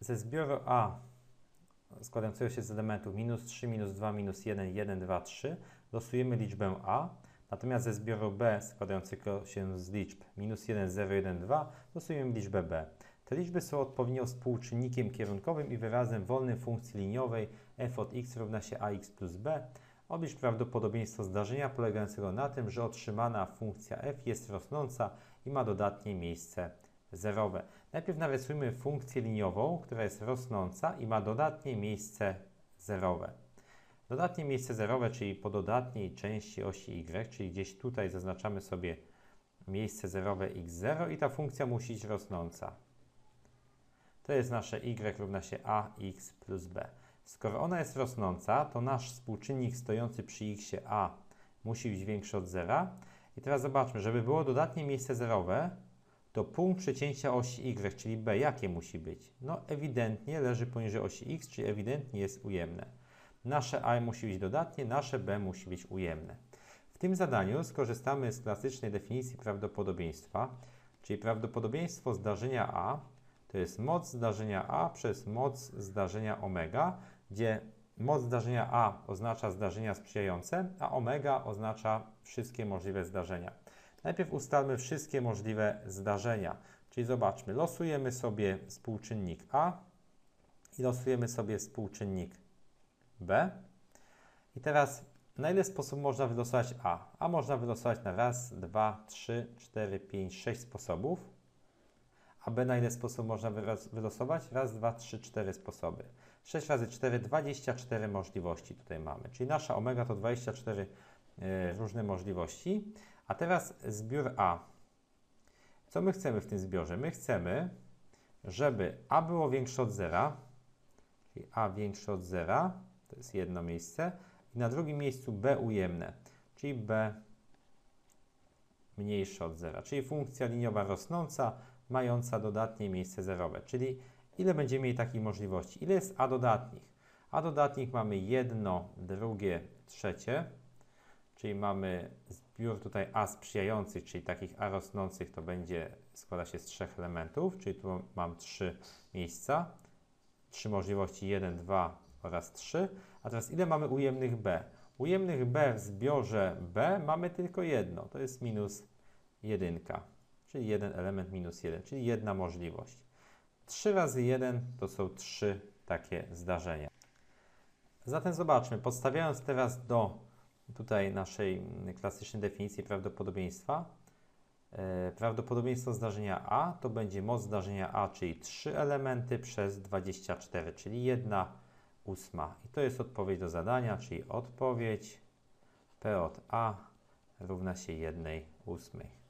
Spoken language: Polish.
ze zbioru A składającego się z elementów minus 3, minus 2, minus 1, 1, 2, 3 losujemy liczbę A, natomiast ze zbioru B składającego się z liczb minus 1, 0, 1, 2 losujemy liczbę B. Te liczby są odpowiednio współczynnikiem kierunkowym i wyrazem wolnym funkcji liniowej f od x równa się ax plus b. Oblicz prawdopodobieństwo zdarzenia polegającego na tym, że otrzymana funkcja f jest rosnąca i ma dodatnie miejsce zerowe. Najpierw narysujmy funkcję liniową, która jest rosnąca i ma dodatnie miejsce zerowe. Dodatnie miejsce zerowe, czyli po dodatniej części osi y, czyli gdzieś tutaj zaznaczamy sobie miejsce zerowe x0 i ta funkcja musi być rosnąca. To jest nasze y równa się ax plus b. Skoro ona jest rosnąca, to nasz współczynnik stojący przy x a musi być większy od zera. I teraz zobaczmy, żeby było dodatnie miejsce zerowe, to punkt przecięcia osi y, czyli b, jakie musi być? No ewidentnie leży poniżej osi x, czyli ewidentnie jest ujemne. Nasze a musi być dodatnie, nasze b musi być ujemne. W tym zadaniu skorzystamy z klasycznej definicji prawdopodobieństwa, czyli prawdopodobieństwo zdarzenia a to jest moc zdarzenia a przez moc zdarzenia omega, gdzie moc zdarzenia a oznacza zdarzenia sprzyjające, a omega oznacza wszystkie możliwe zdarzenia. Najpierw ustalmy wszystkie możliwe zdarzenia. Czyli zobaczmy, losujemy sobie współczynnik A i losujemy sobie współczynnik B. I teraz na ile sposób można wylosować A? A można wylosować na raz, dwa, trzy, cztery, pięć, sześć sposobów. A B na ile sposób można wylosować? Raz, dwa, trzy, cztery sposoby. 6 razy 4, 24 możliwości tutaj mamy. Czyli nasza omega to 24 y, różne możliwości. A teraz zbiór A. Co my chcemy w tym zbiorze? My chcemy, żeby A było większe od zera, czyli A większe od zera, to jest jedno miejsce, i na drugim miejscu B ujemne, czyli B mniejsze od zera, czyli funkcja liniowa rosnąca, mająca dodatnie miejsce zerowe, czyli ile będziemy mieli takich możliwości? Ile jest A dodatnich? A dodatnich mamy jedno, drugie, trzecie, czyli mamy zbiór tutaj A sprzyjających, czyli takich A rosnących, to będzie składa się z trzech elementów, czyli tu mam trzy miejsca, trzy możliwości 1, 2 oraz 3. A teraz ile mamy ujemnych B? Ujemnych B w zbiorze B mamy tylko jedno, to jest minus 1, czyli jeden element minus 1, czyli jedna możliwość. 3 razy 1 to są 3 takie zdarzenia. Zatem zobaczmy, podstawiając teraz do tutaj naszej klasycznej definicji prawdopodobieństwa, e, prawdopodobieństwo zdarzenia A to będzie moc zdarzenia A, czyli 3 elementy przez 24, czyli 1 ósma. I to jest odpowiedź do zadania, czyli odpowiedź P od A równa się 1 ósmej.